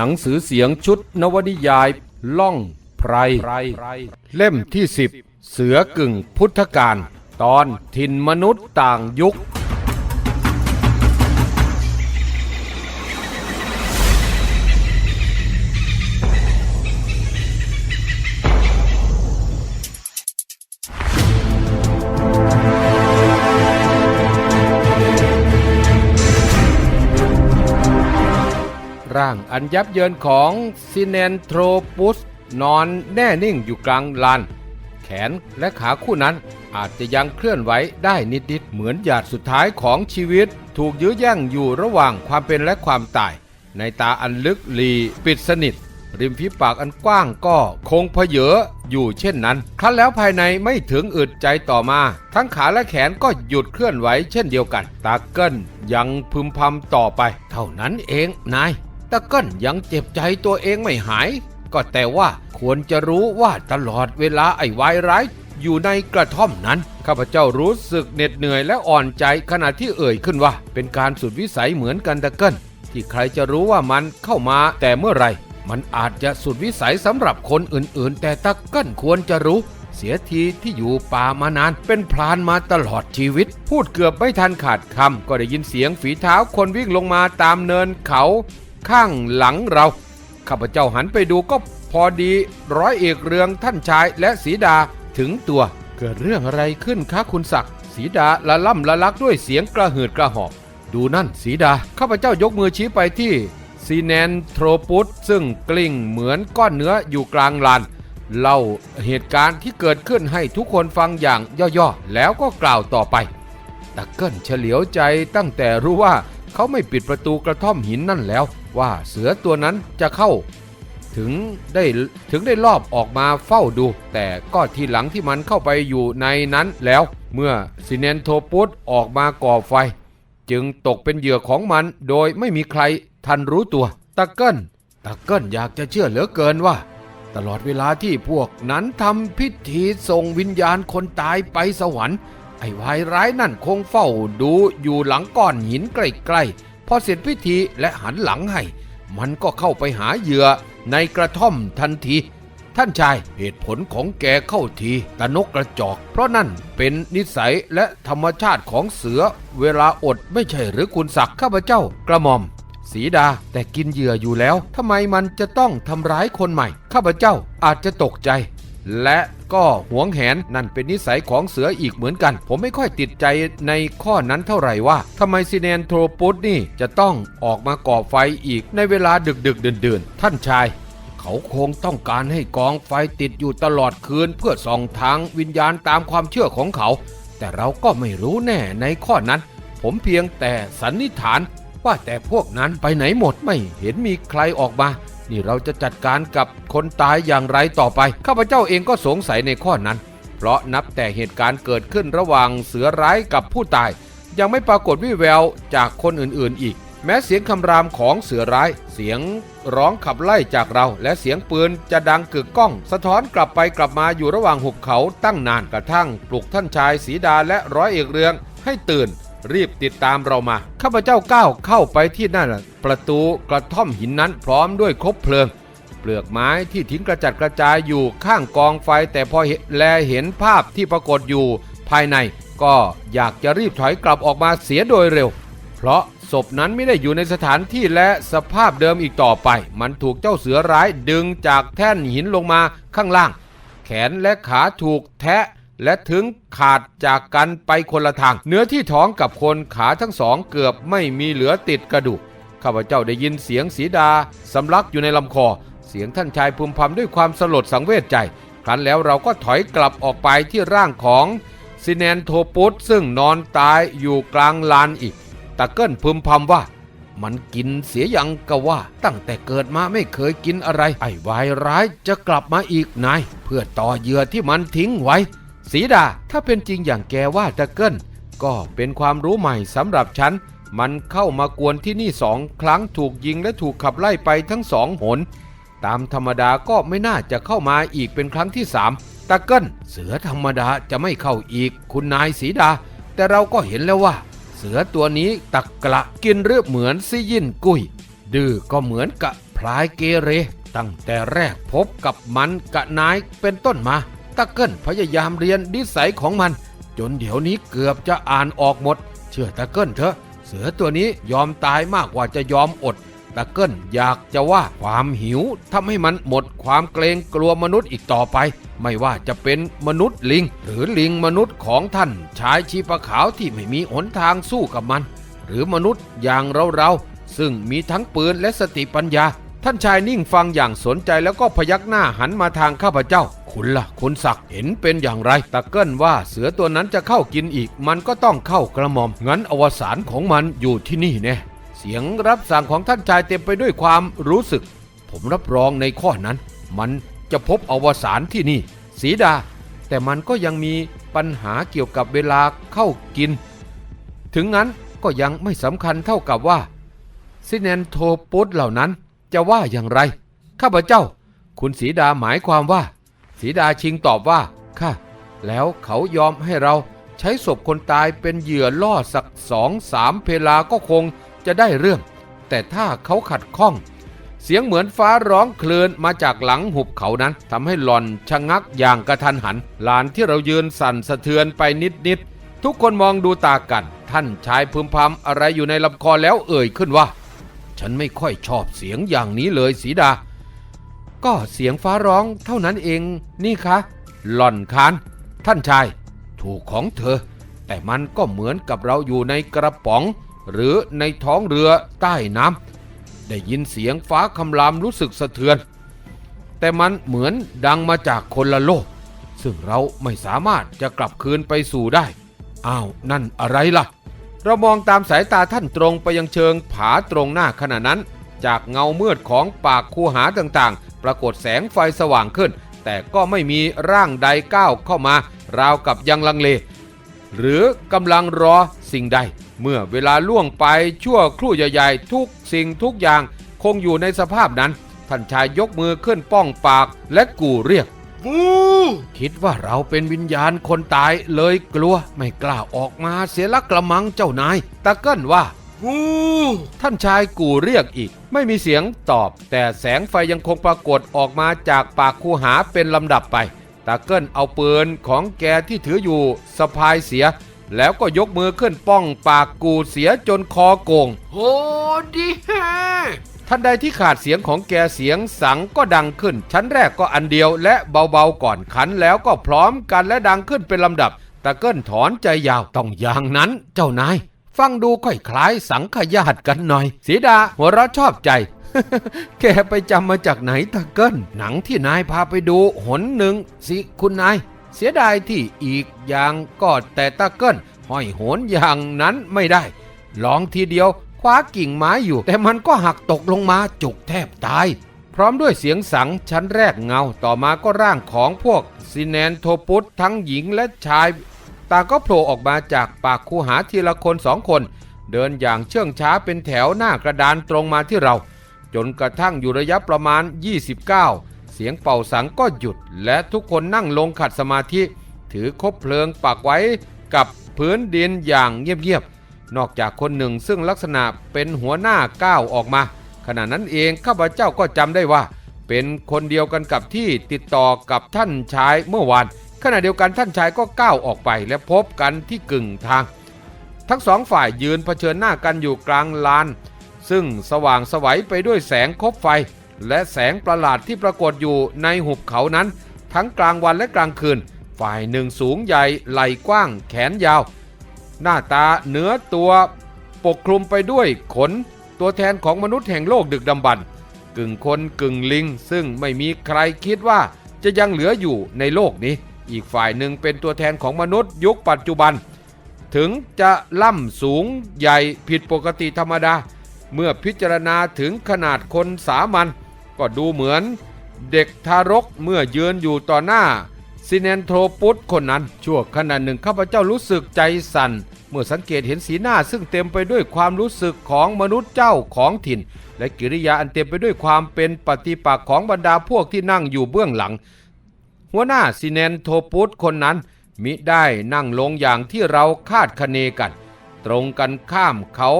นังสือเสียงชุดนวนิยาย ล่องไพร เล่มที่10เสือกึ่งพุทธการตอนถิ่นมนุษย์ต่างยุค ร่างอันยับเยินของซิเนนโทรปุสนอนแน่นิ่งอยู่กลางลานแขนและขาคู่นั้นอาจจะยังเคลื่อนไหวได้นิดๆเหมือนหยาดสุดท้ายของชีวิต ถูกยื้อแย่งอยู่ระหว่างความเป็นและความตาย ในตาอันลึกลีปิดสนิท ริมฝีปากอันกว้างก็คงเพเยออยู่เช่นนั้นครั้นแล้วภายในไม่ถึงอึดใจต่อมา ทั้งขาและแขนก็หยุดเคลื่อนไหวเช่นเดียวกัน ตาเกิลยังพึมพำต่อไป เท่านั้นเองนาย ตะเก้นยังเจ็บใจตัวเองไม่หาย ก็แต่ว่าควรจะรู้ว่าตลอดเวลาไอ้วายร้ายอยู่ในกระท่อมนั้น ข้าพเจ้ารู้สึกเหน็ดเหนื่อยและอ่อนใจขณะที่เอ่ยขึ้นว่า เป็นการสุดวิสัยเหมือนกันตะเก้นที่ใครจะรู้ว่ามันเข้ามาแต่เมื่อไรมันอาจจะสุดวิสัยสำหรับคนอื่นๆ แต่ตะเก้นควรจะรู้ เสียทีที่อยู่ป่ามานาน เป็นพรานมาตลอดชีวิต พูดเกือบไม่ทันขาดคำก็ได้ยินเสียงฝีเท้าคนวิ่งลงมาตามเนินเขา ข้างหลังเรา ข้าพเจ้าหันไปดูก็พอดีร้อยเอกเรืองท่านชายและสีดาถึงตัว เกิดเรื่องอะไรขึ้นคะคุณศักดิ์สีดาละล่ำละลักด้วยเสียงกระหืดกระหอบ ดูนั่นสีดา ข้าพเจ้ายกมือชี้ไปที่ซีแนนโทรปุสซึ่งกลิ้งเหมือนก้อนเนื้ออยู่กลางลานเล่าเหตุการณ์ที่เกิดขึ้นให้ทุกคนฟังอย่างย่อๆ แล้วก็กล่าวต่อไปตะเกิ้ลเฉลียวใจตั้งแต่รู้ว่าเขาไม่ปิดประตูกระท่อมหินนั่นแล้ว ว่าเสือตัวนั้นจะเข้า ถึงได้ถึงได้ลอบออกมาเฝ้าดู แต่ก็ทีหลังที่มันเข้าไปอยู่ในนั้นแล้ว เมื่อซิเนนโทปุสออกมาก่อไฟ จึงตกเป็นเหยื่อของมันโดยไม่มีใครทันรู้ตัวตะเกิ้ลตะเกิ้ลอยากจะเชื่อเหลือเกินว่า ตลอดเวลาที่พวกนั้นทำพิธีส่งวิญญาณคนตายไปสวรรค์ไอ้วายร้ายนั่นคงเฝ้าดูอยู่หลังก้อนหินใกล้ๆ พอเสร็จพิธีและหันหลังให้ มันก็เข้าไปหาเหยื่อในกระท่อมทันทีท่านชายเหตุผลของแกเข้าทีตะนกกระจอก เพราะนั่นเป็นนิสัยและธรรมชาติของเสือ เวลาอดไม่ใช่หรือคุณศักดิ์ข้าพเจ้ากระหม่อม สีดาแต่กินเหยื่ออยู่แล้วทำไมมันจะต้องทำร้ายคนใหม่ ข้าพเจ้าอาจจะตกใจ และ ก็หวงแหนนั่นเป็นนิสัยของเสืออีกเหมือนกัน ผมไม่ค่อยติดใจในข้อนั้นเท่าไหร่ว่าทำไมซีเนนโทรปุสนี่จะต้องออกมาก่อไฟอีกในเวลาดึกดึกๆดื่นท่านชาย เขาคงต้องการให้กองไฟติดอยู่ตลอดคืนเพื่อส่องทางวิญญาณตามความเชื่อของเขา แต่เราก็ไม่รู้แน่ในข้อนั้น ผมเพียงแต่สันนิษฐานว่าแต่พวกนั้นไปไหนหมดไม่เห็นมีใครออกมา นี่เราจะจัดการกับคนตายอย่างไรต่อไป ข้าพเจ้าเองก็สงสัยในข้อนั้น เพราะนับแต่เหตุการณ์เกิดขึ้นระหว่างเสือร้ายกับผู้ตาย ยังไม่ปรากฏวิแววจากคนอื่นๆอีก แม้เสียงคำรามของเสือร้าย เสียงร้องขับไล่จากเรา และเสียงปืนจะดังกึกก้อง สะท้อนกลับไปกลับมาอยู่ระหว่างหุบเขาตั้งนานกระทั่งปลุกท่านชายสีดาและร้อยเอกเรืองให้ตื่น รีบติดตามเรามา ข้าพเจ้าก้าวเข้าไปที่นั่นประตูกระท่อมหินนั้นพร้อมด้วยคบเพลิง เปลือกไม้ที่ทิ้งกระจัดกระจายอยู่ข้างกองไฟ แต่พอเห็นแลเห็นภาพที่ปรากฏอยู่ภายใน ก็อยากจะรีบถอยกลับออกมาเสียโดยเร็ว เพราะศพนั้นไม่ได้อยู่ในสถานที่และสภาพเดิมอีกต่อไป มันถูกเจ้าเสือร้ายดึงจากแท่นหินลงมาข้างล่าง แขนและขาถูกแทะ และถึงขาดจากกันไปคนละทาง เนื้อที่ท้องกับคนขาทั้งสองเกือบไม่มีเหลือติดกระดูกข้าพเจ้าได้ยินเสียงสีดาสำลักอยู่ในลำคอ เสียงท่านชายพึมพำด้วยความสลดสังเวชใจ ครั้นแล้วเราก็ถอยกลับออกไปที่ร่างของซิเนนโทปุสซึ่งนอนตายอยู่กลางลานอีกตะเกิ้ลพึมพำว่า มันกินเสียยังกะว่า ตั้งแต่เกิดมาไม่เคยกินอะไร ไอ้วายร้ายจะกลับมาอีกนายเพื่อต่อเหยื่อที่มันทิ้งไว้ สีดาถ้าเป็นจริงอย่างแกว่าตะเกิลก็เป็นความรู้ใหม่สำหรับฉัน มันเข้ามากวนที่นี่สองครั้งถูกยิงและถูกขับไล่ไปทั้งสองหน ตามธรรมดาก็ไม่น่าจะเข้ามาอีกเป็นครั้งที่สามตะเกิลเสือธรรมดาจะไม่เข้าอีก คุณนายสีดา แต่เราก็เห็นแล้วว่า เสือตัวนี้ตักกระกินเรือเหมือนซิยินกุย ดื้อก็เหมือนกะพลายเกเร ตั้งแต่แรกพบกับมันกะนายเป็นต้นมา ตะเกิลพยายามเรียนนิสัยของมัน จนเดี๋ยวนี้เกือบจะอ่านออกหมด เชื่อตะเกิลเถอะ เสือตัวนี้ยอมตายมากกว่าจะยอมอดตะเกิลอยากจะว่าความหิวทำให้มันหมดความเกรงกลัวมนุษย์อีกต่อไป ไม่ว่าจะเป็นมนุษย์ลิง หรือลิงมนุษย์ของท่านชายชีปะขาวที่ไม่มีหนทางสู้กับมัน หรือมนุษย์อย่างเราๆซึ่งมีทั้งปืนและสติปัญญา ท่านชายนิ่งฟังอย่างสนใจแล้วก็พยักหน้าหันมาทางข้าพเจ้า คุณล่ะคุณศักดิ์เห็นเป็นอย่างไรตะเกิลว่าเสือตัวนั้นจะเข้ากินอีก มันก็ต้องเข้ากระหม่อม งั้นอวสานของมันอยู่ที่นี่แน่เสียงรับสั่งของท่านชายเต็มไปด้วยความรู้สึก ผมรับรองในข้อนั้น มันจะพบอวสานที่นี่สีดา แต่มันก็ยังมีปัญหาเกี่ยวกับเวลาเข้ากิน ถึงงั้นก็ยังไม่สำคัญเท่ากับว่าซิเนนโทปุตเหล่านั้น จะว่าอย่างไร ข้าพเจ้า คุณสีดาหมายความว่า สีดาชิงตอบว่าค่ะ แล้วเขายอมให้เราใช้ศพคนตายเป็นเหยื่อล่อสักสองสามเพลาก็คงจะได้เรื่อง แต่ถ้าเขาขัดข้อง เสียงเหมือนฟ้าร้องเคลื่อนมาจากหลังหุบเขานั้นทำให้หลอนชะงักอย่างกระทันหันลานที่เรายืนสั่นสะเทือนไปนิดๆทุกคนมองดูตากัน ท่านชายพึมพำอะไรอยู่ในลำคอแล้วเอ่ยขึ้นว่า ฉันไม่ค่อยชอบเสียงอย่างนี้เลยสีดา ก็เสียงฟ้าร้องเท่านั้นเองนี่คะ หล่อนคาน ท่านชาย ถูกของเธอ แต่มันก็เหมือนกับเราอยู่ในกระป๋อง หรือในท้องเรือใต้น้ำได้ยินเสียงฟ้าคำรามรู้สึกสะเทือน แต่มันเหมือนดังมาจากคนละโลก ซึ่งเราไม่สามารถจะกลับคืนไปสู่ได้ อ้าวนั่นอะไรล่ะ เรามองตามสายตาท่านตรงไปยังเชิงผาตรงหน้าขณะนั้น จากเงามืดของปากคูหาต่างๆ ปรากฏแสงไฟสว่างขึ้น แต่ก็ไม่มีร่างใดก้าวเข้ามา ราวกับยังลังเล หรือกำลังรอสิ่งใด เมื่อเวลาล่วงไปชั่วครู่ใหญ่ๆ ทุกสิ่งทุกอย่างคงอยู่ในสภาพนั้น ท่านชายยกมือขึ้นป้องปากและกู่เรียก วูคิดว่าเราเป็นวิญญาณคนตายเลยกลัวไม่กล้าออกมาเสียละกระมังเจ้านายตะเกิ้ลว่าวูท่านชายกู่เรียกอีก ไม่มีเสียงตอบ แต่แสงไฟยังคงปรากฏออกมาจากปากคูหาเป็นลำดับไปตาเกิ้ลเอาปืนของแกที่ถืออยู่สะพายเสีย แล้วก็ยกมือขึ้นป้องปากกูเสียจนคอโกงโหดีแฮ ทันใดที่ขาดเสียงของแกเสียงสังก็ดังขึ้น ชั้นแรกก็อันเดียวและเบาๆก่อนขันแล้วก็พร้อมกันและดังขึ้นเป็นลำดับตะเกิ้ลถอนใจยาวต้องอย่างนั้นเจ้านาย ฟังดูค่อยคล้ายสังขยาตกันหน่อยสีดาหัวเราะชอบใจแกไปจำมาจากไหนตะเกิ้ลหนังที่นายพาไปดูหนหนึ่งสิคุณนาย เสียดายที่อีกอย่างก็แต่ตะเกิ้ลห้อยโหนอย่างนั้นไม่ได้ ลองทีเดียว คว้ากิ่งไม้อยู่ แต่มันก็หักตกลงมาจุกแทบตาย พร้อมด้วยเสียงสังชั้นแรกเงาต่อมาก็ร่างของพวกซินแนนโทปุตทั้งหญิงและชาย ต่างก็โผล่ออกมาจากปากคูหาทีละคนสองคน เดินอย่างเชื่องช้าเป็นแถวหน้ากระดานตรงมาที่เรา จนกระทั่งอยู่ระยะประมาณ 29 เสียงเป่าสังก็หยุด และทุกคนนั่งลงขัดสมาธิ ถือคบเพลิงปักไว้กับพื้นดินอย่างเงียบๆ นอกจากคนหนึ่งซึ่งลักษณะเป็นหัวหน้าก้าวออกมา ขณะนั้นเองข้าพเจ้าก็จำได้ว่า เป็นคนเดียวกันกับที่ติดต่อกับท่านชายเมื่อวาน ขณะเดียวกันท่านชายก็ก้าวออกไปและพบกันที่กึ่งทาง ทั้งสองฝ่ายยืนเผชิญหน้ากันอยู่กลางลาน ซึ่งสว่างไสวัยไปด้วยแสงคบไฟ และแสงประหลาดที่ปรากฏอยู่ในหุบเขานั้น ทั้งกลางวันและกลางคืน ฝ่ายหนึ่งสูงใหญ่ไหล่กว้าง แขนยาว หน้าตาเนื้อตัวปกคลุมไปด้วยขน ตัวแทนของมนุษย์แห่งโลกดึกดำบรรพ์กึ่งคนกึ่งลิง ซึ่งไม่มีใครคิดว่าจะยังเหลืออยู่ในโลกนี้ อีกฝ่ายหนึ่งเป็นตัวแทนของมนุษย์ยุคปัจจุบัน ถึงจะล่ำสูงใหญ่ผิดปกติธรรมดา เมื่อพิจารณาถึงขนาดคนสามัญก็ดูเหมือนเด็กทารกเมื่อยืนอยู่ต่อหน้า ซินแอนโทรปุตคนนั้น ชั่วขณะหนึ่งข้าพเจ้ารู้สึกใจสั่น เมื่อสังเกตเห็นสีหน้าซึ่งเต็มไปด้วยความรู้สึกของมนุษย์เจ้าของถิ่น และกิริยาอันเต็มไปด้วยความเป็นปฏิปักษ์ของบรรดาพวกที่นั่งอยู่เบื้องหลัง หัวหน้าซินแอนโทปุตคนนั้น มิได้นั่งลงอย่างที่เราคาดคะเนกัน ตรงกันข้ามเขา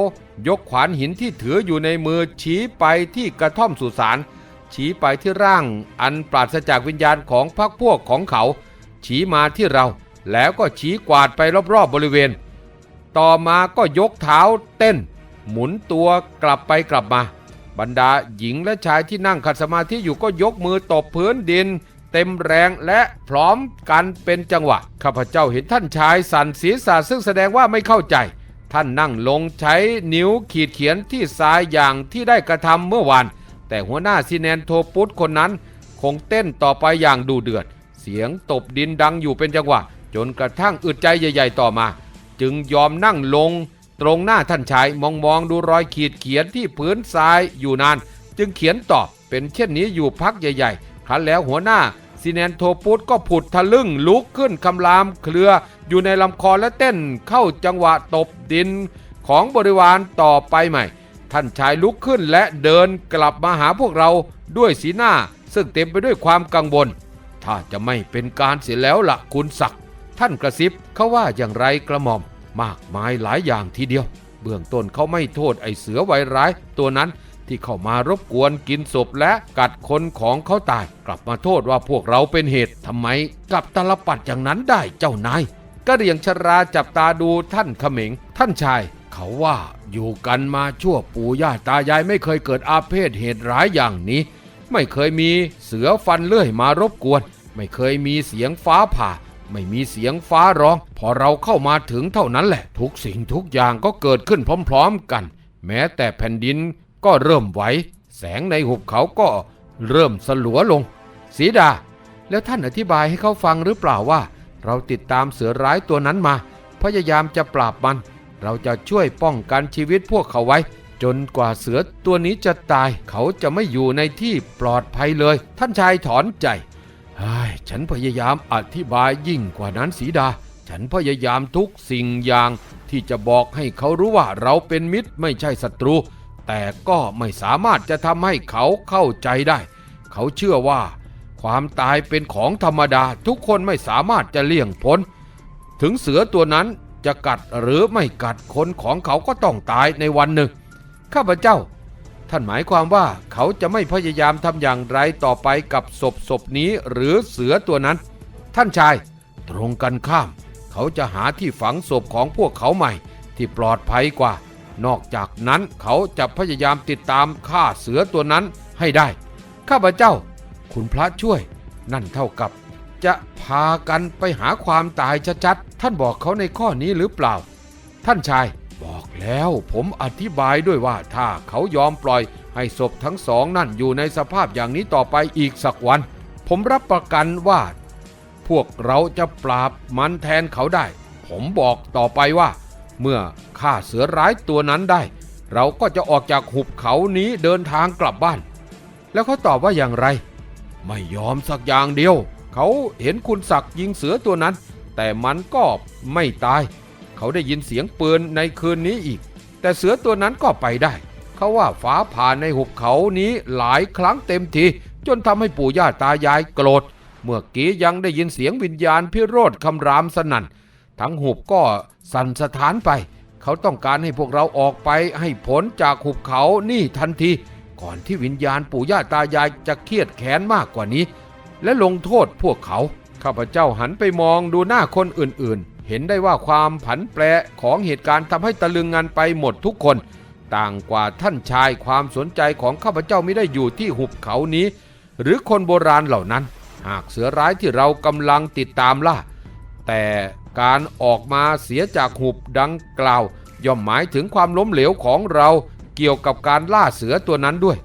ยกขวานหินที่ถืออยู่ในมือชี้ไปที่กระท่อมสุสาน ชี้ไปที่ร่างอันปราศจากวิญญาณของพรรคพวกของเขา ชี้มาที่เรา แล้วก็ชี้กวาดไปรอบๆบริเวณ ต่อมาก็ยกเท้าเต้น หมุนตัวกลับไปกลับมา บรรดาหญิงและชายที่นั่งขัดสมาธิอยู่ก็ยกมือตบพื้นดิน เต็มแรงและพร้อมกันเป็นจังหวะข้าพเจ้าเห็นท่านชายสั่นศีรษะซึ่งแสดงว่าไม่เข้าใจ ท่านนั่งลงใช้นิ้วขีดเขียนที่ทรายอย่างที่ได้กระทำเมื่อวาน แต่หัวหน้าซีแนนโทปุตคนนั้น คงเต้นต่อไปอย่างดูเดือด เสียงตบดินดังอยู่เป็นจังหวะ จนกระทั่งอึดใจใหญ่ ๆ ต่อมา จึงยอมนั่งลง ตรงหน้าท่านชายมองมองดูรอยขีดเขียนที่พื้นทรายอยู่นาน จึงเขียนตอบเป็นเช่นนี้อยู่พักใหญ่ ๆ ครั้นแล้วหัวหน้าซีแนนโทปุตก็ผุดทะลึ่งลุกขึ้นคำรามเครืออยู่ในลำคอและเต้นเข้าจังหวะตบดินของบริวารต่อไปใหม่ ท่านชายลุกขึ้นและเดินกลับมาหาพวกเราด้วยสีหน้า ซึ่งเต็มไปด้วยความกังวล ถ้าจะไม่เป็นการเสียแล้วละ่ะคุณศักดิ์ท่านกระซิบเขาว่าอย่างไรกระหม่อม มากมายหลายอย่างทีเดียว เบื้องต้นเขาไม่โทษไอเสือไวร้าย ตัวนั้นที่เข้ามารบกวนกินศพและกัดคนของเขาตาย กลับมาโทษว่าพวกเราเป็นเหตุทำไมกลับตลปัดอย่างนั้นได้เจ้านายกะเรียงชราจับตาดูท่านเขมงท่านชาย เขาว่าอยู่กันมาชั่วปู่ย่าตายายไม่เคยเกิดอาเพศเหตุร้ายอย่างนี้ ไม่เคยมีเสือฟันเลื่อยมารบกวน ไม่เคยมีเสียงฟ้าผ่า ไม่มีเสียงฟ้าร้อง พอเราเข้ามาถึงเท่านั้นแหละ ทุกสิ่งทุกอย่างก็เกิดขึ้นพร้อมๆกัน แม้แต่แผ่นดินก็เริ่มไหวแสงในหุบเขาก็เริ่มสลัวลงสีดา แล้วท่านอธิบายให้เขาฟังหรือเปล่าว่า เราติดตามเสือร้ายตัวนั้นมา พยายามจะปราบมัน เราจะช่วยป้องกันชีวิตพวกเขาไว้ จนกว่าเสือตัวนี้จะตายเขาจะไม่อยู่ในที่ปลอดภัยเลย ท่านชายถอนใจฉันพยายามอธิบายยิ่งกว่านั้นสีดา ฉันพยายามทุกสิ่งอย่างที่จะบอกให้เขารู้ว่าเราเป็นมิตรไม่ใช่ศัตรู แต่ก็ไม่สามารถจะทำให้เขาเข้าใจได้ เขาเชื่อว่า ความตายเป็นของธรรมดาทุกคนไม่สามารถจะเลี่ยงพ้น ถึงเสือตัวนั้น จะกัดหรือไม่กัดคนของเขาก็ต้องตายในวันหนึ่ง ข้าพเจ้า ท่านหมายความว่าเขาจะไม่พยายามทำอย่างไรต่อไปกับศพศพนี้หรือเสือตัวนั้น ท่านชาย ตรงกันข้าม เขาจะหาที่ฝังศพของพวกเขาใหม่ ที่ปลอดภัยกว่า นอกจากนั้นเขาจะพยายามติดตามฆ่าเสือตัวนั้นให้ได้ ข้าพเจ้า คุณพระช่วย นั่นเท่ากับ จะพากันไปหาความตายชัดๆท่านบอกเขาในข้อนี้หรือเปล่า ท่านชายบอกแล้วผมอธิบายด้วยว่าถ้าเขายอมปล่อยให้ศพทั้งสองนั่นอยู่ในสภาพอย่างนี้ต่อไปอีกสักวัน ผมรับประกันว่า พวกเราจะปราบมันแทนเขาได้ ผมบอกต่อไปว่า เมื่อฆ่าเสือร้ายตัวนั้นได้ เราก็จะออกจากหุบเขานี้เดินทางกลับบ้าน แล้วเขาตอบว่าอย่างไร ไม่ยอมสักอย่างเดียว เขาเห็นคุณศักดิ์ยิงเสือตัวนั้น แต่มันก็ไม่ตาย เขาได้ยินเสียงปืนในคืนนี้อีก แต่เสือตัวนั้นก็ไปได้ เขาว่าฟ้าผ่านในหุบเขานี้หลายครั้งเต็มทีจนทำให้ปู่ย่าตายายโกรธ เมื่อกี้ยังได้ยินเสียงวิญญาณพิโรธคำรามสนั่น ทั้งหุบก็สั่นสถานไป เขาต้องการให้พวกเราออกไปให้พ้นจากหุบเขานี่ทันที ก่อนที่วิญญาณปู่ย่าตายายจะเครียดแค้นมากกว่านี้ และลงโทษพวกเขา ข้าพเจ้าหันไปมองดูหน้าคนอื่นๆ เห็นได้ว่าความผันแปรของเหตุการณ์ทำให้ตะลึงงานไปหมดทุกคน ต่างกว่าท่านชายความสนใจของข้าพเจ้าไม่ได้อยู่ที่หุบเขานี้ หรือคนโบราณเหล่านั้น หากเสือร้ายที่เรากำลังติดตามล่า แต่การออกมาเสียจากหุบดังกล่าว ย่อมหมายถึงความล้มเหลวของเราเกี่ยวกับการล่าเสือตัวนั้นด้วย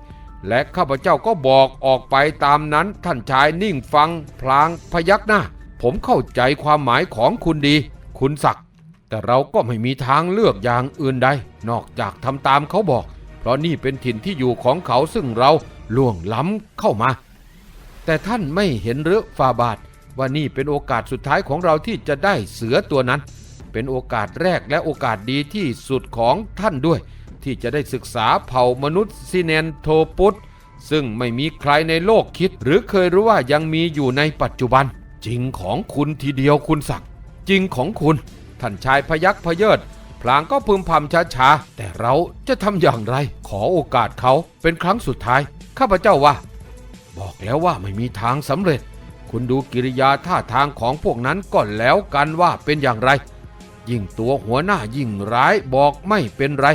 และข้าพเจ้าก็บอกออกไปตามนั้นท่านชายนิ่งฟังพลางพยักหน้า ผมเข้าใจความหมายของคุณดี คุณศักดิ์แต่เราก็ไม่มีทางเลือกอย่างอื่นใด นอกจากทำตามเขาบอก เพราะนี่เป็นถิ่นที่อยู่ของเขาซึ่งเราล่วงล้ำเข้ามา แต่ท่านไม่เห็นหรือฟาบาทว่านี่เป็นโอกาสสุดท้ายของเราที่จะได้เสือตัวนั้น เป็นโอกาสแรกและโอกาสดีที่สุดของท่านด้วย ที่จะได้ศึกษาเผ่ามนุษย์ซิเนนโทปุตซึ่งไม่มีใครในโลกคิด หรือเคยรู้ว่ายังมีอยู่ในปัจจุบัน จริงของคุณทีเดียวคุณศักดิ์จริงของคุณ ท่านชายพยักพเยิดพลางก็พึมพำช้าๆ แต่เราจะทำอย่างไร ขอโอกาสเขาเป็นครั้งสุดท้าย ข้าพเจ้าว่า บอกแล้วว่าไม่มีทางสำเร็จ คุณดูกิริยาท่าทางของพวกนั้นก็แล้วกันว่าเป็นอย่างไร ยิ่งตัวหัวหน้ายิ่งร้ายบอกไม่เป็นไร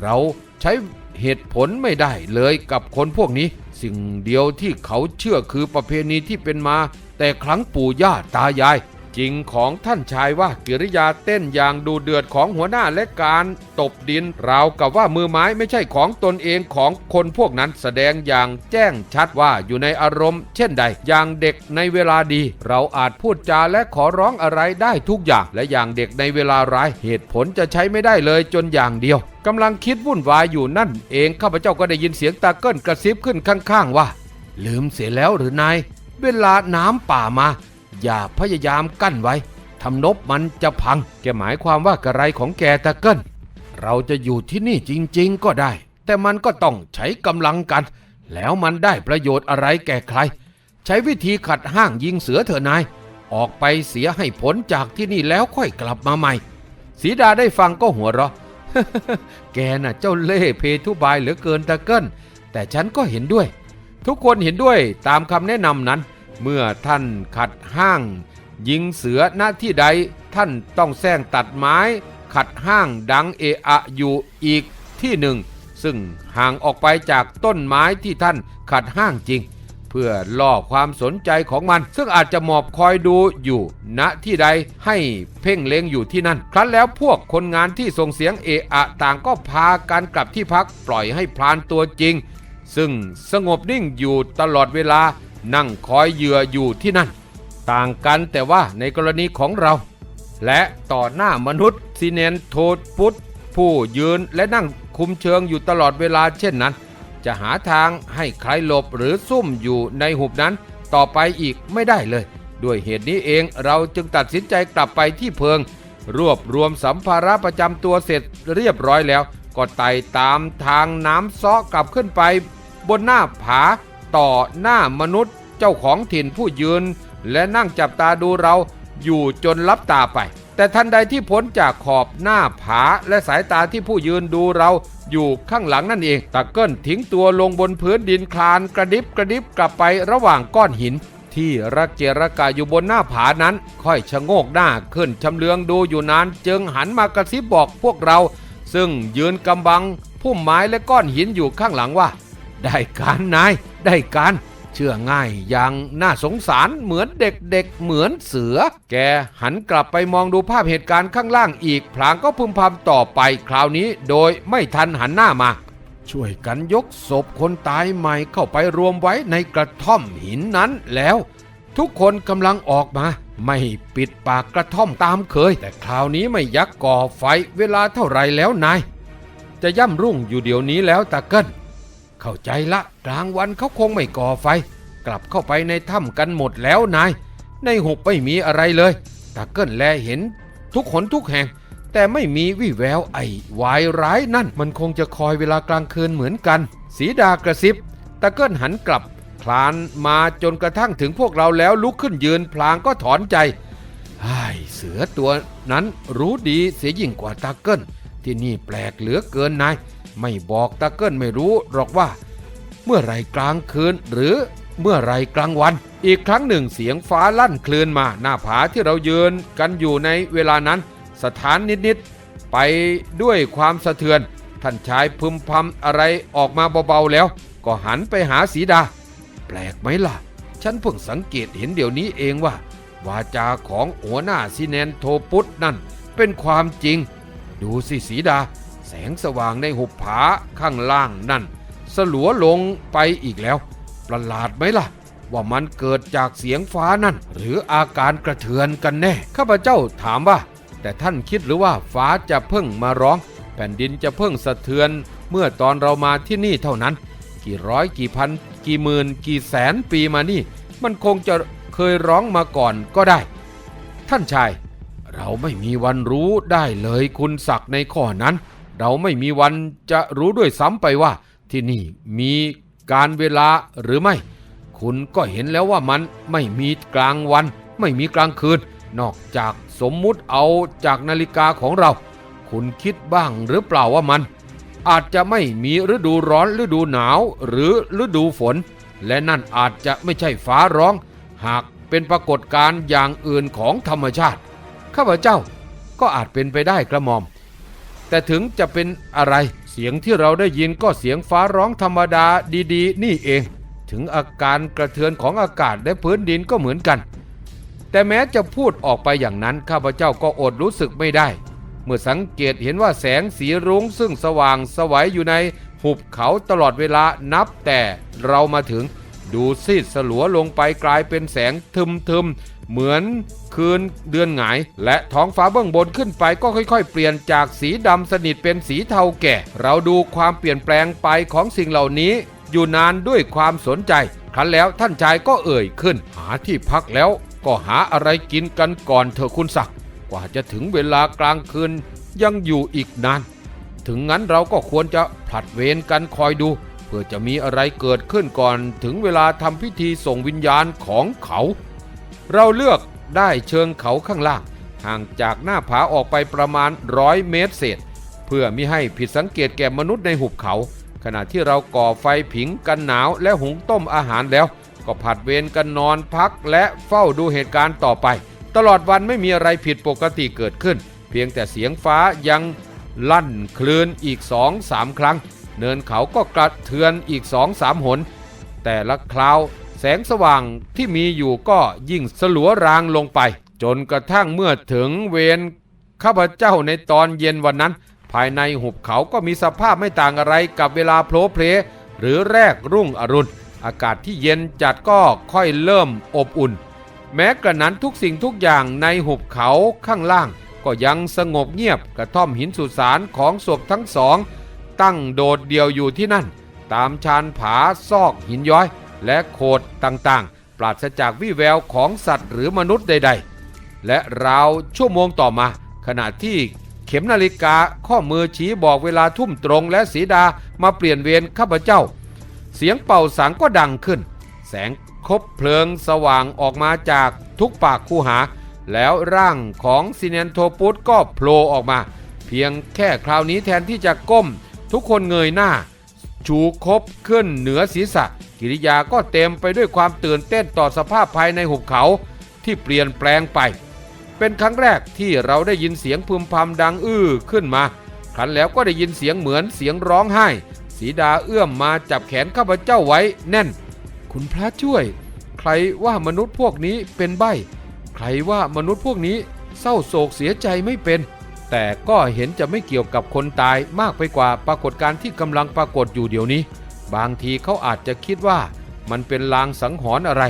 เราใช้เหตุผลไม่ได้เลยกับคนพวกนี้ สิ่งเดียวที่เขาเชื่อคือประเพณีที่เป็นมา แต่ครั้งปู่ย่าตายาย จริงของท่านชายว่ากิริยาเต้นอย่างดูเดือดของหัวหน้าและการตบดินราวกับว่ามือไม้ไม่ใช่ของตนเองของคนพวกนั้นแสดงอย่างแจ้งชัดว่าอยู่ในอารมณ์ เช่นใด อย่างเด็กในเวลาดี เราอาจพูดจาและขอร้องอะไรได้ทุกอย่างและอย่างเด็กในเวลาร้ายเหตุผลจะใช้ไม่ได้เลยจนอย่างเดียวกำลังคิดวุ่นวายอยู่นั่นเองข้าพเจ้าก็ได้ยินเสียงตาเกิ้ลกระซิบขึ้นข้างๆว่า ลืมเสียแล้วหรือนายเวลาน้ำป่ามา อย่าพยายามกั้นไว้ทำนบมันจะพัง แกหมายความว่ากระไรของแกตะเกิลเราจะอยู่ที่นี่จริง ๆ ก็ได้ แต่มันก็ต้องใช้กำลังกัน แล้วมันได้ประโยชน์อะไรแก่ใคร ใช้วิธีขัดห้างยิงเสือเถอะนาย ออกไปเสียให้ผลจากที่นี่แล้วค่อยกลับมาใหม่สีดาได้ฟังก็หัวเราะ แกน่ะเจ้าเล่เพทุบายเหลือเกินตะเกิลแต่ฉันก็เห็นด้วย ทุกคนเห็นด้วยตามคำแนะนำนั้น เมื่อท่านขัดห้าง ยิงเสือหน้าที่ใดท่านต้องแซงตัดไม้ ขัดห้างดังเอะอะอยู่อีกที่หนึ่ง ซึ่งห่างออกไปจากต้นไม้ที่ท่านขัดห้างจริง เพื่อล่อความสนใจของมัน ซึ่งอาจจะหมอบคอยดูอยู่ณที่ใดให้เพ่งเล็งอยู่ที่นั่น ครั้นแล้วพวกคนงานที่ส่งเสียงเอะอะต่างก็พากันกลับที่พักปล่อยให้พลานตัวจริง ซึ่งสงบนิ่งอยู่ตลอดเวลา นั่งคอยเหยื่ออยู่ที่นั่น ต่างกันแต่ว่าในกรณีของเรา และต่อหน้ามนุษย์ซีเนนโทดพุทธผู้ยืนและนั่งคุมเชิงอยู่ตลอดเวลาเช่นนั้น จะหาทางให้ใครหลบหรือซุ่มอยู่ในหุบนั้นต่อไปอีกไม่ได้เลย ด้วยเหตุนี้เองเราจึงตัดสินใจกลับไปที่เพิง รวบรวมสัมภาระประจำตัวเสร็จเรียบร้อยแล้ว ก็ไต่ตามทางน้ำซ้อกลับขึ้นไป บนหน้าผา ต่อหน้ามนุษย์เจ้าของถิ่นผู้ยืน และนั่งจับตาดูเราอยู่จนลับตาไป แต่ทันใดที่พ้นจากขอบหน้าผาและสายตาที่ผู้ยืนดูเราอยู่ข้างหลังนั่นเองตะเกิลทิ้งตัวลงบนพื้นดินคลานกระดิบกระดิบกลับไประหว่างก้อนหิน ที่ระเกะระกะอยู่บนหน้าผานั้น ค่อยชะโงกหน้าขึ้นชำเลืองดูอยู่นาน จึงหันมากระซิบบอกพวกเรา ซึ่งยืนกำบังพุ่มไม้และก้อนหินอยู่ข้างหลังว่า ได้การนาย ได้การ เชื่อง่ายอย่างน่าสงสารเหมือนเด็กๆเหมือนเสือ แกหันกลับไปมองดูภาพเหตุการณ์ข้างล่างอีก พลางก็พึมพำต่อไปคราวนี้โดยไม่ทันหันหน้ามา ช่วยกันยกศพคนตายใหม่เข้าไปรวมไว้ในกระท่อมหินนั้นแล้วทุกคนกำลังออกมา ไม่ปิดปากกระท่อมตามเคย แต่คราวนี้ไม่ยักก่อไฟเวลาเท่าไรแล้วนาย จะย่ำรุ่งอยู่เดี๋ยวนี้แล้วตาเกิ้ล เข้าใจละกลางวันเขาคงไม่ก่อไฟ กลับเข้าไปในถ้ำกันหมดแล้วนาย ในหุบไม่มีอะไรเลยตาเกิ้ลแลเห็น ทุกขนทุกแห่ง แต่ไม่มีวี่แววไอ้วายร้ายนั่น มันคงจะคอยเวลากลางคืนเหมือนกัน สีดากระซิบตาเกิ้ลหันกลับคลานมาจนกระทั่งถึงพวกเราแล้วลุกขึ้นยืนพลางก็ถอนใจไอ้เสือตัวนั้นรู้ดีเสียยิ่งกว่าตาเกิ้ลที่นี่แปลกเหลือเกินนาย ไม่บอกตาเกิ้ลไม่รู้หรอกว่า เมื่อไรกลางคืนหรือเมื่อไรกลางวัน อีกครั้งหนึ่งเสียงฟ้าลั่นคลืนมาหน้าผาที่เรายืนกันอยู่ในเวลานั้น สถานนิดๆไปด้วยความสะเทือน ท่านชายพึมพำอะไรออกมาเบาๆแล้ว ก็หันไปหาสีดา แปลกไหมล่ะ ฉันเพิ่งสังเกตเห็นเดี๋ยวนี้เองว่า วาจาของหัวหน้าซิเนนโทปุตนั่นเป็นความจริง ดูสิสีดา สงสว่างในหุบผาข้างล่างนั่น สลัวลงไปอีกแล้ว ประหลาดไหมล่ะ ว่ามันเกิดจากเสียงฟ้านั่น หรืออาการกระเทือนกันแน่ ข้าพเจ้าถามว่า แต่ท่านคิดหรือว่าฟ้าจะเพิ่งมาร้อง แผ่นดินจะเพิ่งสะเทือน เมื่อตอนเรามาที่นี่เท่านั้น กี่ร้อยกี่พัน กี่หมื่น กี่แสนปีมานี่ มันคงจะเคยร้องมาก่อนก็ได้ ท่านชายเราไม่มีวันรู้ได้เลยคุณศักดิ์ในข้อนั้น เราไม่มีวันจะรู้ด้วยซ้ำไปว่า ที่นี่มีการเวลาหรือไม่ คุณก็เห็นแล้วว่ามันไม่มีกลางวัน ไม่มีกลางคืน นอกจากสมมุติเอาจากนาฬิกาของเราคคุณคิดบ้างหรือเปล่าว่ามัน อาจจะไม่มีฤดูร้อนฤดูหนาวหรือฤดูฝน และนั่นอาจจะไม่ใช่ฟ้าร้อง หากเป็นปรากฏการณ์อย่างอื่นของธรรมชาติ ข้าพเจ้าก็อาจเป็นไปได้กระหม่อม แต่ถึงจะเป็นอะไร เสียงที่เราได้ยินก็เสียงฟ้าร้องธรรมดาดีๆ นี่เอง ถึงอาการกระเทือนของอากาศและพื้นดินก็เหมือนกัน แต่แม้จะพูดออกไปอย่างนั้นข้าพเจ้าก็อดรู้สึกไม่ได้ เมื่อสังเกตเห็นว่าแสงสีรุ้งซึ่งสว่างสวัยอยู่ในหุบเขาตลอดเวลานับแต่เรามาถึง ดูซีดสลัวลงไปกลายเป็นแสงทึมๆเหมือนคืนเดือนหงาย และท้องฟ้าเบื้องบนขึ้นไปก็ค่อยๆ เปลี่ยนจากสีดำสนิทเป็นสีเทาแก่ เราดูความเปลี่ยนแปลงไปของสิ่งเหล่านี้ อยู่นานด้วยความสนใจครั้นแล้วท่านชายก็เอ่ยขึ้น หาที่พักแล้วก็หาอะไรกินกันก่อนเถอะคุณศักดิ์กว่าจะถึงเวลากลางคืนยังอยู่อีกนาน ถึงงั้นเราก็ควรจะผลัดเวรกันคอยดู พื่อจะมีอะไรเกิดขึ้นก่อนถึงเวลาทำพิธีส่งวิญญาณของเขา เราเลือกได้เชิงเขาข้างล่าง ห่างจากหน้าผาออกไปประมาณร้อยเมตรเศษ เพื่อมิให้ผิดสังเกตแก่มนุษย์ในหุบเขา ขณะที่เราก่อไฟผิงกันหนาวและหุงต้มอาหารแล้ว ก็ผัดเวรกันนอนพักและเฝ้าดูเหตุการณ์ต่อไป ตลอดวันไม่มีอะไรผิดปกติเกิดขึ้น เพียงแต่เสียงฟ้ายังลั่นคลื่นอีกสองสามครั้ง เนินเขาก็กระเทือนอีกสองสามหน แต่ละคราวแสงสว่างที่มีอยู่ก็ยิ่งสลัวรางลงไป จนกระทั่งเมื่อถึงเวรข้าพเจ้าในตอนเย็นวันนั้น ภายในหุบเขาก็มีสภาพไม่ต่างอะไรกับเวลาโผล่เพลหรือแรกรุ่งอรุณ อากาศที่เย็นจัดก็ค่อยเริ่มอบอุ่น แม้กระนั้นทุกสิ่งทุกอย่างในหุบเขาข้างล่าง ก็ยังสงบเงียบกระท่อมหินสุสานของศพทั้งสอง ตั้งโดดเดี่ยวอยู่ที่นั่น ตามชานผาซอกหินย้อย และโขดต่างๆ ปราศจากวี่แววของสัตว์หรือมนุษย์ใด ๆ และราวชั่วโมงต่อมา ขณะที่เข็มนาฬิกาข้อมือชี้บอกเวลาทุ่มตรงและสีดามาเปลี่ยนเวรข้าพเจ้า เสียงเป่าสังก็ดังขึ้น แสงคบเพลิงสว่างออกมาจากทุกปากคูหา แล้วร่างของซิเนนโทปุสก็โผล่ออกมา เพียงแค่คราวนี้แทนที่จะก้ม ทุกคนเงยหน้า ชูคบขึ้นเหนือศีรษะ กิริยาก็เต็มไปด้วยความตื่นเต้นต่อสภาพภายในหุบเขาที่เปลี่ยนแปลงไป เป็นครั้งแรกที่เราได้ยินเสียงพึมพำดังอื้อขึ้นมาครั้นแล้วก็ได้ยินเสียงเหมือนเสียงร้องไห้ สีดาเอื้อมมาจับแขนข้าพเจ้าไว้แน่น คุณพระช่วย ใครว่ามนุษย์พวกนี้เป็นใบ ใครว่ามนุษย์พวกนี้เศร้าโศกเสียใจไม่เป็น แต่ก็เห็นจะไม่เกี่ยวกับคนตายมากไปกว่าปรากฏการณ์ที่กำลังปรากฏอยู่เดี๋ยวนี้ บางทีเขาอาจจะคิดว่ามันเป็นลางสังหรณ์อะไร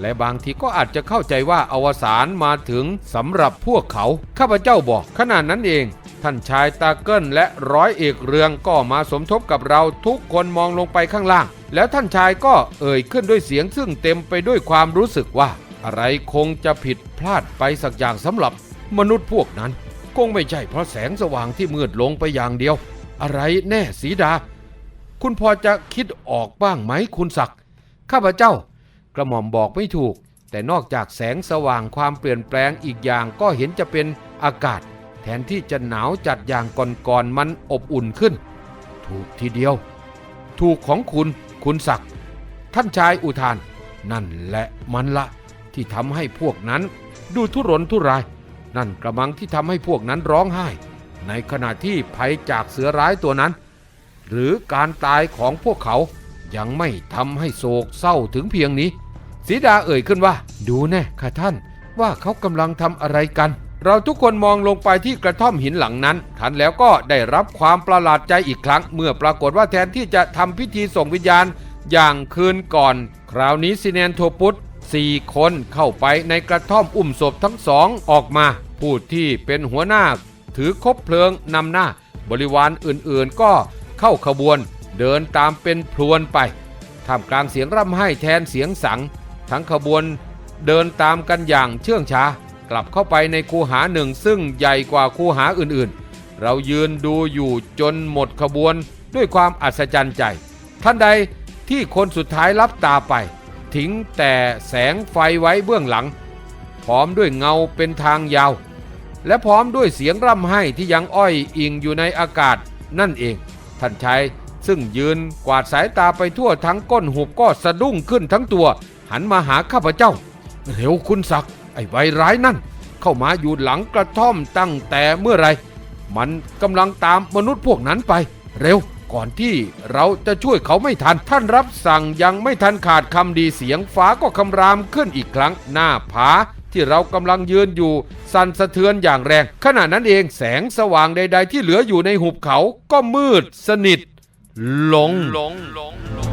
และบางทีก็อาจจะเข้าใจว่าอวสานมาถึงสำหรับพวกเขา ข้าพเจ้าบอกขนาดนั้นเอง ท่านชายตาเกิลและร้อยเอกเรืองก็มาสมทบกับเราทุกคนมองลงไปข้างล่าง แล้วท่านชายก็เอ่ยขึ้นด้วยเสียงซึ่งเต็มไปด้วยความรู้สึกว่า อะไรคงจะผิดพลาดไปสักอย่างสำหรับมนุษย์พวกนั้น คงไม่ใช่เพราะแสงสว่างที่มืดลงไปอย่างเดียว อะไรแน่สีดา คุณพอจะคิดออกบ้างไหมคุณศักดิ์ข้าพเจ้ากระหม่อมบอกไม่ถูก แต่นอกจากแสงสว่างความเปลี่ยนแปลงอีกอย่างก็เห็นจะเป็นอากาศ แทนที่จะหนาวจัดอย่างก่อนๆมันอบอุ่นขึ้น ถูกทีเดียว ถูกของคุณคุณศักดิ์ท่านชายอุทาน นั่นแหละมันละที่ทำให้พวกนั้น ดูทุรนทุราย นั่นกระมังที่ทำให้พวกนั้นร้องไห้ ในขณะที่ภัยจากเสือร้ายตัวนั้น หรือการตายของพวกเขายังไม่ทำให้โศกเศร้าถึงเพียงนี้สีดาเอ่ยขึ้นว่า ดูแน่ค่ะท่าน ว่าเขากำลังทำอะไรกัน เราทุกคนมองลงไปที่กระท่อมหินหลังนั้น ทันแล้วก็ได้รับความประหลาดใจอีกครั้ง เมื่อปรากฏว่าแทนที่จะทำพิธีส่งวิญญาณ อย่างคืนก่อน คราวนี้ซิเนนโทปุต สี่คนเข้าไปในกระท่อมอุ้มศพทั้งสองออกมา ผู้ที่เป็นหัวหน้า ถือคบเพลิงนำหน้า บริวารอื่นๆก็เข้าขบวนเดินตามเป็นพลวนไปท่ามกลางเสียงร่ำไห้แทนเสียงสัง ทั้งขบวนเดินตามกันอย่างเชื่องช้า กลับเข้าไปในคูหาหนึ่งซึ่งใหญ่กว่าคูหาอื่นๆ เรายืนดูอยู่จนหมดขบวนด้วยความอัศจรรย์ใจ ท่านใดที่คนสุดท้ายรับตาไป ทิ้งแต่แสงไฟไว้เบื้องหลัง พร้อมด้วยเงาเป็นทางยาว และพร้อมด้วยเสียงร่ำไห้ที่ยังอ้อยอิงอยู่ในอากาศนั่นเอง ท่านชายซึ่งยืนกวาดสายตาไปทั่วทั้งก้นหุบก็สะดุ้งขึ้นทั้งตัว หันมาหาข้าพเจ้าเร็วคุณศักดิ์ไอ้ไวร้ายนั่น เข้ามาอยู่หลังกระท่อมตั้งแต่เมื่อไร มันกำลังตามมนุษย์พวกนั้นไป เร็ว ก่อนที่เราจะช่วยเขาไม่ทัน ท่านรับสั่งยังไม่ทันขาดคำดีเสียงฟ้าก็คำรามขึ้นอีกครั้งหน้าผาที่เรากำลังยืนอยู่สั่นสะเทือนอย่างแรง ขณะนั้นเองแสงสว่างใด ๆ ที่เหลืออยู่ในหุบเขาก็มืดสนิท ลงลงลงลง